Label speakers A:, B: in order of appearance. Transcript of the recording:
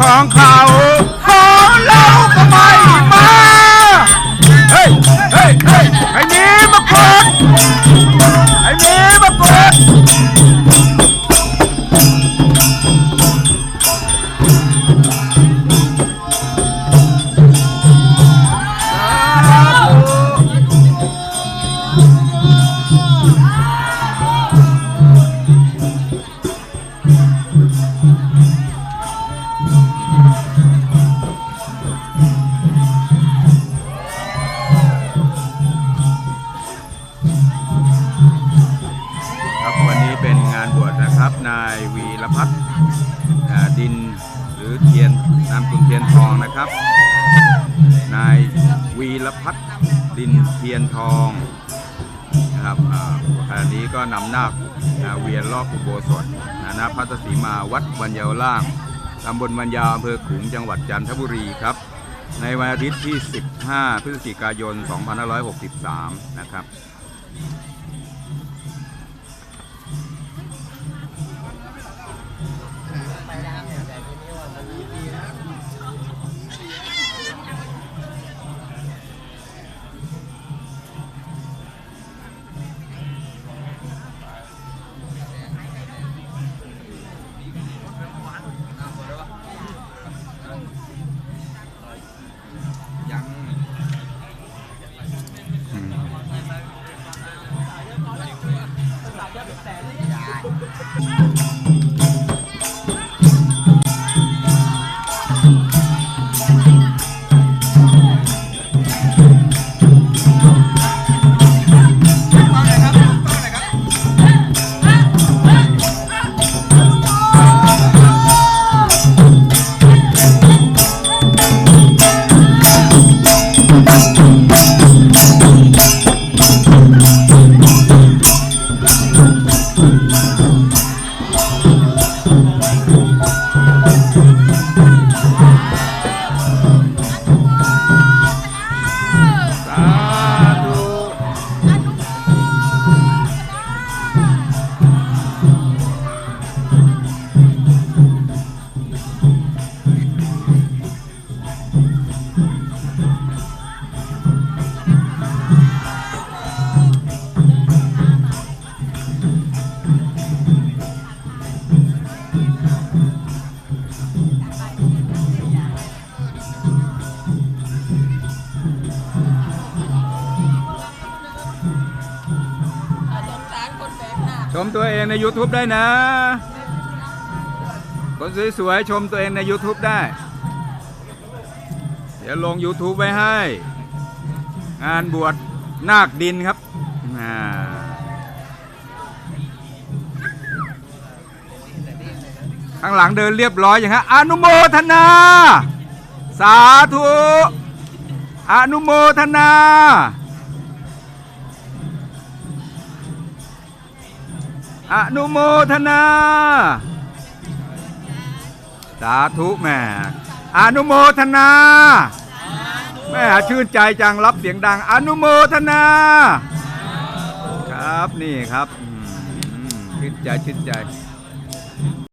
A: ของเขาานบวชนะครับ นายวีรพัฒน์ดินหรือเทียนนามสกุลเทียนทองนะครับ นายวีรพัฒน์ดินเทียนทองนะครับอ่าขณะนี้ก็นำนาคนะเวียนรอบอุโบสถนะณพัทสีมาวัดวันยาวล่างตำบลวันยาวอำเภอขุงจังหวัดจันทบุรีครับ ในวันอาทิตย์ที่ 15 พฤศจิกายน 2563 นะครับ ส ชมตัวเองใน YouTube ได้นะ คนสวยๆชมตัวเองใน YouTube ได้ เดี๋ยวลง YouTube ไว้ให้ งานบวชนาคดินครับข้างหลังเดินเรียบร้อยอย่างฮะอนุโมทนา สาธุ อนุโมทนา อนุโมทนา สาธุแม่อนุโมทนา แม่ชื่นใจจังรับเสียงดัง อนุโมทนา ครับนี่ครับชื่นใจชื่นใจ